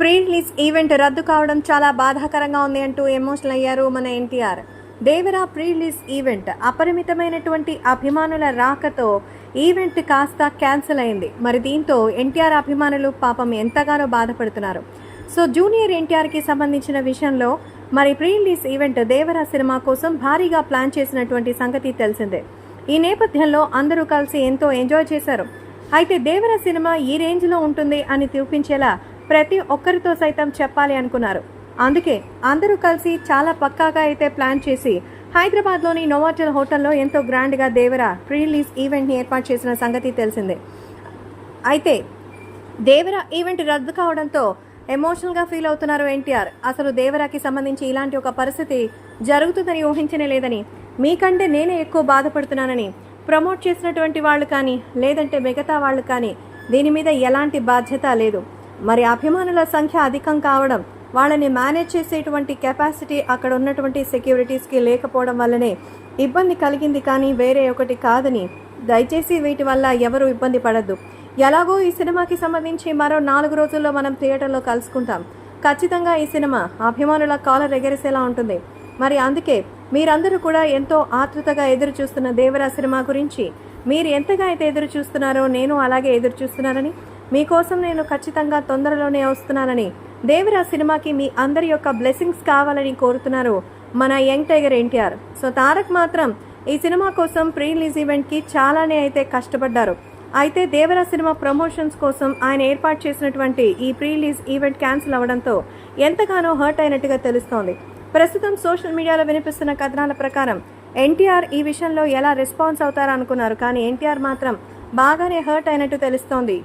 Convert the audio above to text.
Pre release event రద్దు కావడం చాలా బాధాకరంగా ఉంది అంటూ ఎమోషనల్ అయ్యారు మన NTR. Devara pre release event అపరిమితమైనటువంటి అభిమానుల రాకతో ఈవెంట్ కాస్త క్యాన్సిల్ అయింది. మరి దీంతో ఎన్టీఆర్ అభిమానులు పాపం ఎంతగానో బాధపడుతున్నారు. సో జూనియర్ ఎన్టీఆర్కి సంబంధించిన విషయంలో మరి pre release event Devara cinema కోసం భారీగా ప్లాన్ చేసినటువంటి సంగతి తెలిసిందే. ఈ నేపథ్యంలో అందరూ కలిసి ఎంతో ఎంజాయ్ చేశారు. అయితే దేవర సినిమా ఈ రేంజ్లో ఉంటుంది అని చూపించేలా ప్రతి ఒక్కరితో సైతం చెప్పాలి అనుకున్నారు. అందుకే అందరూ కలిసి చాలా పక్కాగా అయితే ప్లాన్ చేసి హైదరాబాద్లోని నోవాటల్ హోటల్లో ఎంతో గ్రాండ్గా దేవర ప్రీ రిలీజ్ ఈవెంట్ని ఏర్పాటు చేసిన సంగతి తెలిసిందే. అయితే దేవర ఈవెంట్ రద్దు కావడంతో ఎమోషనల్గా ఫీల్ అవుతున్నారు ఎన్టీఆర్. అసలు దేవరాకి సంబంధించి ఇలాంటి ఒక పరిస్థితి జరుగుతుందని ఊహించనే లేదని మీకంటే నేనే ఎక్కువ బాధపడుతున్నానని ప్రమోట్ చేసినటువంటి వాళ్ళు కానీ లేదంటే మిగతా వాళ్ళు కానీ దీని మీద ఎలాంటి బాధ్యత లేదు. మరి అభిమానుల సంఖ్య అధికం కావడం వాళ్ళని మేనేజ్ చేసేటువంటి కెపాసిటీ అక్కడ ఉన్నటువంటి సెక్యూరిటీస్కి లేకపోవడం వల్లనే ఇబ్బంది కలిగింది కానీ వేరే ఒకటి కాదని దయచేసి వీటి వల్ల ఎవరు ఇబ్బంది పడద్దు. ఎలాగో ఈ సినిమాకి సంబంధించి మరో నాలుగు రోజుల్లో మనం థియేటర్లో కలుసుకుంటాం. ఖచ్చితంగా ఈ సినిమా అభిమానుల కాలర్ ఎగరేసేలా ఉంటుంది. మరి అందుకే మీరందరూ కూడా ఎంతో ఆతృతగా ఎదురు చూస్తున్న దేవరా సినిమా గురించి మీరు ఎంతగా అయితే ఎదురు చూస్తున్నారో నేను అలాగే ఎదురు చూస్తున్నానని మీకోసం నేను ఖచ్చితంగా తొందరలోనే వస్తున్నానని దేవరా సినిమాకి మీ అందరి యొక్క బ్లెస్సింగ్స్ కావాలని కోరుతున్నారు మన young tiger NTR. So Tarak మాత్రం ఈ సినిమా కోసం ప్రీ రిలీజ్ ఈవెంట్కి చాలానే అయితే కష్టపడ్డారు. అయితే దేవరా సినిమా ప్రమోషన్స్ కోసం ఆయన ఏర్పాటు చేసినటువంటి ఈ ప్రీ రిలీజ్ ఈవెంట్ క్యాన్సిల్ అవ్వడంతో ఎంతగానో హర్ట్ అయినట్టుగా తెలుస్తోంది. ప్రస్తుతం సోషల్ మీడియాలో వినిపిస్తున్న కథనాల ప్రకారం ఎన్టీఆర్ ఈ విషయంలో ఎలా రెస్పాన్స్ అవుతారనుకున్నారు. కానీ ఎన్టీఆర్ మాత్రం బాగానే హర్ట్ అయినట్టు తెలుస్తోంది.